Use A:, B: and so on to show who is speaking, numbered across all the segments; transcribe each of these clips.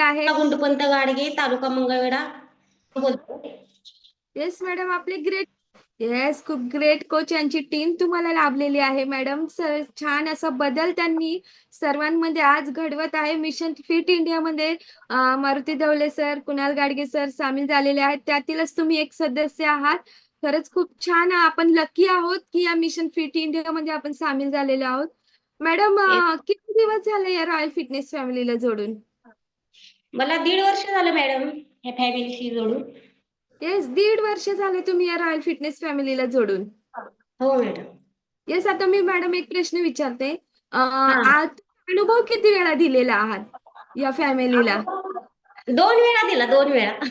A: आहे.
B: गुंडपंत गाडगे तालुका मंगळवेढा. बोलतो.
A: येस मॅडम आपले ग्रेट येस खूप ग्रेट कोच यांची टीम तुम्हाला लाभलेली आहे मॅडम सर छान असा बदल त्यांनी सर्वांमध्ये आज घडवत आहे. मिशन फिट इंडियामध्ये अं, मारुती धवले सर कुणाल गाडगे सर सामील झालेले आहेत. त्यातीलच तुम्ही एक सदस्य आहात. खरंच खूप छान आपण लकी आहोत की या मिशन फिट इंडियामध्ये आपण सामील झालेलो आहोत. मॅडम अं, किती दिवस झाले या रॉयल फिटनेस फॅमिलीला जोडून?
B: मला दीड वर्ष झालं मॅडम ह्या फॅमिलीशी जोडून.
A: येस दीड वर्ष झाले तुम्ही या रॉयल फिटनेस फॅमिलीला जोडून.
B: हो मॅडम.
A: येस आता मी मॅडम एक प्रश्न विचारते. अं, आज अनुभव किती वेळा दिलेला आहात या फॅमिलीला
B: दोन वेळा दिला दोन वेळा.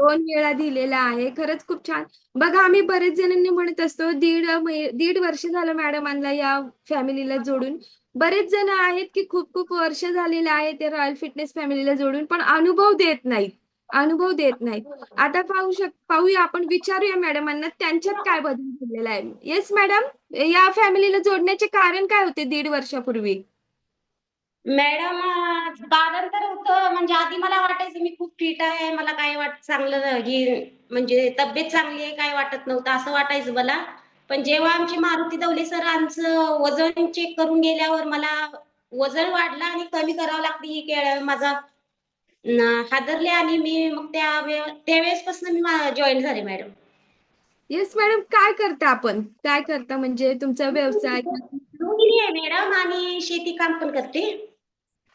A: दोन वेळा दिलेला आहे. खरंच खूप छान. बघा आम्ही बरेच जणांनी म्हणत असतो दीड दीड वर्ष झालं मॅडमांना या फॅमिलीला जोडून. बरेच जण आहेत की खूप खूप वर्ष झालेले आहेत ते रॉयल फिटनेस फॅमिलीला जोडून पण अनुभव देत नाहीत. अनुभव देत नाहीत. आता पाहू शक पाहूया आपण विचारूया मॅडमांना त्यांच्यात काय बदल झालेला आहे. येस मॅडम या फॅमिलीला जोडण्याचे कारण काय होते दीड वर्षापूर्वी?
B: मॅडम अं, कारण तर होतं. म्हणजे आधी मला वाटायचं मी खूप फिट आहे. मला काय वाट चांगलं ही म्हणजे तब्येत चांगली आहे काय वाटत नव्हतं असं वाटायचं मला. पण जेव्हा आमचे मारुती दवले सर आमचं वजन चेक करून गेल्यावर मला वजन वाढलं आणि कमी करावं लागते ही केळ माझा हादरले आणि मी मग त्या वेळ- त्यावेळेसपासून मी जॉईन झाले मॅडम.
A: येस मॅडम काय करता आपण? काय करता? म्हणजे तुमचा व्यवसाय?
B: आहे मॅडम आणि शेती काम पण करते.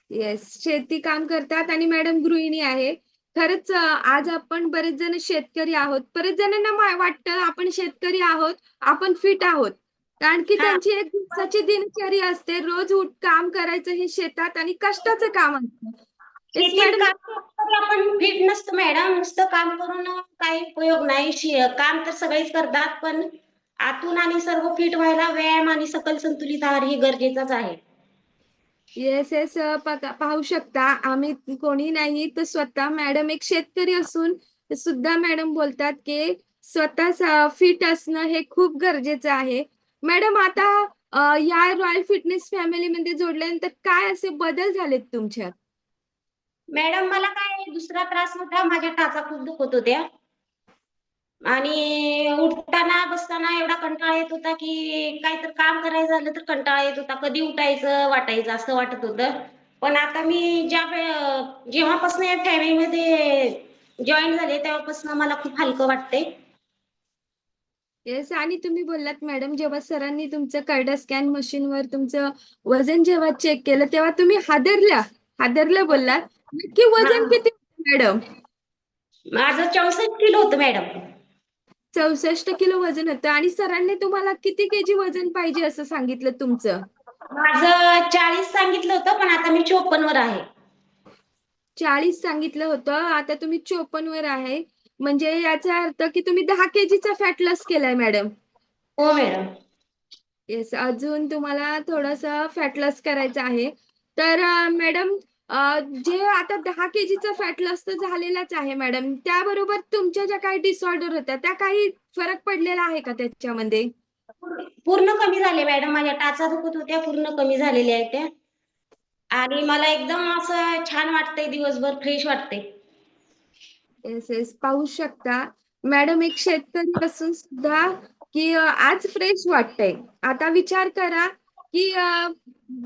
A: येस शेती काम करतात आणि मॅडम गृहिणी आहे. खरंच आज आपण बरेच जण शेतकरी आहोत. बरेच जणांना वाटतं आपण शेतकरी आहोत आपण फिट आहोत. कारण की. त्यांची एक दिवसाची दिनचर्या असते. रोज उठ काम करायचं हे शेतात आणि कष्टाचं काम असतं.
B: आपण फिट नसतो मॅडम नुसतं काम करून काही उपयोग नाही. शे- काम तर सगळेच करतात पण आतून आणि सर्व फिट व्हायला व्यायाम आणि सकल संतुलित आहार हे गरजेचंच आहे.
A: येस येस पाहू शकता. आम्ही कोणी नाही तर स्वतः मॅडम एक शेतकरी असून सुद्धा मॅडम बोलतात की स्वतः फिट असणं हे खूप गरजेचं आहे. मॅडम आता या रॉयल फिटनेस फॅमिली मध्ये जोडल्यानंतर काय असे बदल झालेत तुमच्यात?
B: मॅडम मला काय दुसरा त्रास होता. माझ्या टाचा खूप दुखत होत्या. आणि उठताना बसताना एवढा कंटाळा येत होता की काय तर काम करायचं झालं तर कंटाळा येत होता. कधी उठायचं वाटायचं असं वाटत होतं. पण आता मी ज्या वेळ जेव्हापासून या फॅमिलीमध्ये जॉईन झाले तेव्हापासून मला खूप हलकं वाटतंय.
A: येस आणि तुम्ही बोललात मॅडम जेव्हा सरांनी तुमचं कार्डा स्कॅन मशीनवर तुमचं वजन जेव्हा चेक केलं तेव्हा तुम्ही हादरल्या. हादरल्या बोललात. नक्की वजन. किती मॅडम
B: माझं चौसष्ट किलो होतं मॅडम
A: चौसष्ट किलो वजन होतं. आणि सरांनी तुम्हाला किती केजी वजन पाहिजे असं सांगितलं तुमचं?
B: माझं चाळीस सांगितलं होतं पण आता मी चोपन्न वर आहे.
A: चाळीस सांगितलं होतं आता तुम्ही चोपन्न वर आहे. म्हणजे याचा अर्थ की तुम्ही दहा केजीचा फॅट लॉस केलाय मॅडम
B: हो मॅडम
A: येस अजून तुम्हाला थोडस फॅट लॉस करायचं आहे. तर अं, मॅडम जे आता दहा केजीचा फॅट लॉस तर झालेलाच आहे मॅडम. त्याबरोबर तुमच्या ज्या काही डिसऑर्डर होत्या त्या काही फरक पडलेला आहे का त्याच्यामध्ये?
B: पूर्ण कमी झाले मॅडम. माझ्या टाचा दुखत होत्या पूर्ण कमी झालेल्या आहेत त्या. आणि मला एकदम असं छान वाटतंय दिवसभर फ्रेश वाटतंय.
A: येस येस पाहू शकता. मॅडम एक शेतकरी असून सुद्धा की आज फ्रेश वाटतंय. आता विचार करा की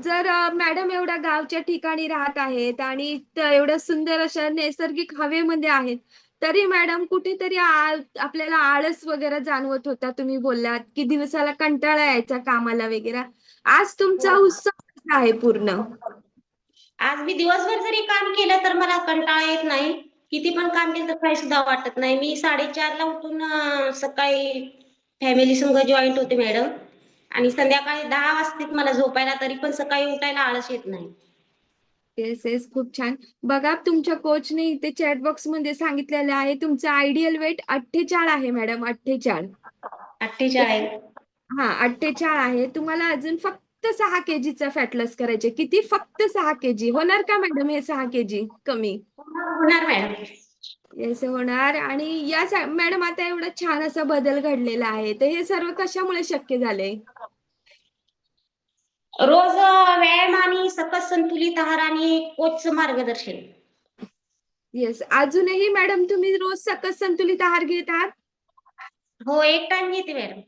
A: जर मॅडम एवढ्या गावच्या ठिकाणी राहत आहेत आणि एवढ्या सुंदर अशा नैसर्गिक हवेमध्ये आहेत तरी मॅडम कुठेतरी आपल्याला आळस वगैरे जाणवत होता तुम्ही बोललात की दिवसाला कंटाळा यायचा कामाला वगैरे. आज तुमचा उत्साह कसा आहे पूर्ण?
B: आज मी दिवसभर जरी काम केलं तर मला कंटाळा येत नाही. किती पण काम केलं तर काही सुद्धा वाटत नाही. मी साडेचारला उठून सकाळी फॅमिली संग जॉईंट होते मॅडम. आणि संध्याकाळी दहा वाजतात मला झोपायला तरी पण सकाळी उठायला आळस येत नाही.
A: येस येस खूप छान. बघा तुमच्या कोचने इथे चॅट बॉक्समध्ये सांगितलेलं आहे तुमचं आयडियल वेट अठ्ठेचाळ आहे मॅडम अठ्ठेचाळ.
B: अठ्ठेचाळीस
A: हा अठ्ठेचाळ आहे. तुम्हाला अजून फक्त सहा केजीचा फॅट लॉस करायचे. किती? फक्त सहा केजी. होणार का मॅडम हे सहा केजी? कमी?
B: होणार मॅडम
A: येस होणार. आणि या मॅडम आता एवढा छान असा बदल घडलेला आहे. तर हे सर्व कशामुळे शक्य झाले?
B: रोज व्यायाम आणि सकस संतुलित आहार आणि कोचचं मार्गदर्शन.
A: येस अजूनही मॅडम तुम्ही रोज सकस संतुलित आहार घेत आहात?
B: हो एक टाइम घेते मॅडम.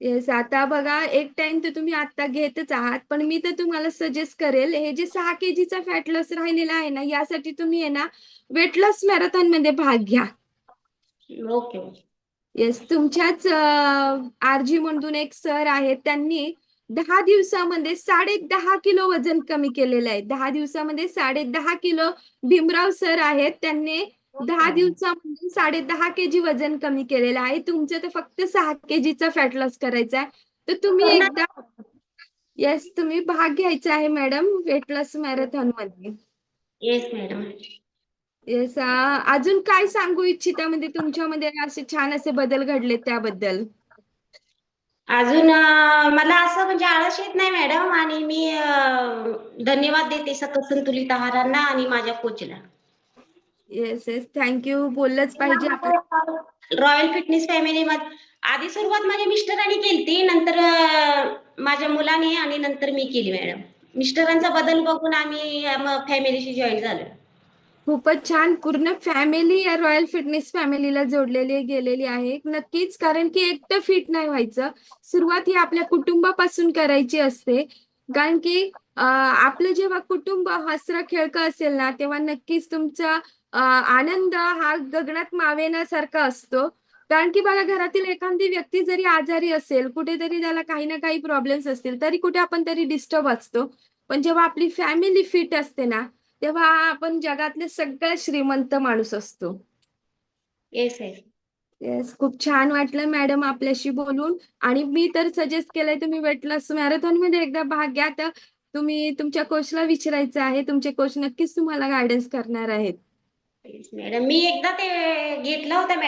A: येस आता बघा एक टाइम तर तुम्ही आता घेतच आहात पण मी तर तुम्हाला सजेस्ट करेल हे जे सहा केजीचा फॅट लॉस राहिलेला आहे ना यासाठी तुम्ही आहे ना वेट लॉस मॅरेथॉनमध्ये भाग घ्या.
B: ओके
A: येस तुमच्याच आरजी म्हणून एक सर आहेत त्यांनी दहा दिवसामध्ये साडे दहा किलो वजन कमी केलेलं आहे. दहा दिवसामध्ये साडे दहा किलो भीमराव सर आहेत. त्यांनी दहा दिवसामध्ये साडे दहा केजी वजन कमी केलेलं आहे. तुमचं तर फक्त सहा केजीचा फॅट लॉस करायचा आहे. तर तुम्ही एकदा येस तुम्ही भाग घ्यायचा आहे मॅडम वेट लॉस मॅरेथॉनमध्ये.
B: येस मॅडम
A: येस अजून काय सांगू इच्छिता? म्हणजे तुमच्यामध्ये असे छान असे बदल घडले त्याबद्दल.
B: अजून मला असं म्हणजे आळस येत नाही मॅडम आणि मी धन्यवाद देते सकस संतुलित आहारांना आणि माझ्या कोचला
A: येस येस थँक्यू बोललंच पाहिजे
B: रॉयल फिटनेस फॅमिली मध्ये आधी सुरुवात माझ्या मिस्टरांनी केली नंतर माझ्या मुलाने आणि नंतर मी केली मॅडम. मिस्टरांचा बदल बघून आम्ही फॅमिलीशी जॉईन झालो.
A: खूपच छान. पूर्ण फॅमिली या रॉयल फिटनेस फॅमिलीला जोडलेली गेलेली आहे. नक्कीच कारण की एकटं फिट नाही व्हायचं. सुरुवात ही आपल्या कुटुंबापासून करायची असते. कारण की आपलं जेव्हा कुटुंब हसरं खेळकं असेल ना तेव्हा नक्कीच तुमचा आनंद हा गगनात मावेनासारखा असतो. कारण की बघा घरातील एखादी व्यक्ती जरी आजारी असेल कुठेतरी त्याला काही ना काही प्रॉब्लेम्स असतील तरी कुठे आपण तरी डिस्टर्ब असतो. पण जेव्हा आपली फॅमिली फिट असते ना तेव्हा आपण जगातले सगळ्यात श्रीमंत माणूस असतो.
B: येस येस
A: येस खूप छान वाटलं मॅडम आपल्याशी बोलून. आणि मी तर सजेस्ट केलंय तुम्ही वेट लॉस मॅरेथॉनमध्ये एकदा भाग घ्या तर तुम्ही तुमच्या कोचला विचारायचं आहे. तुमचे कोच नक्कीच तुम्हाला गायडन्स करणार आहेत.
B: मॅडम मी एकदा ते घेतलं होतं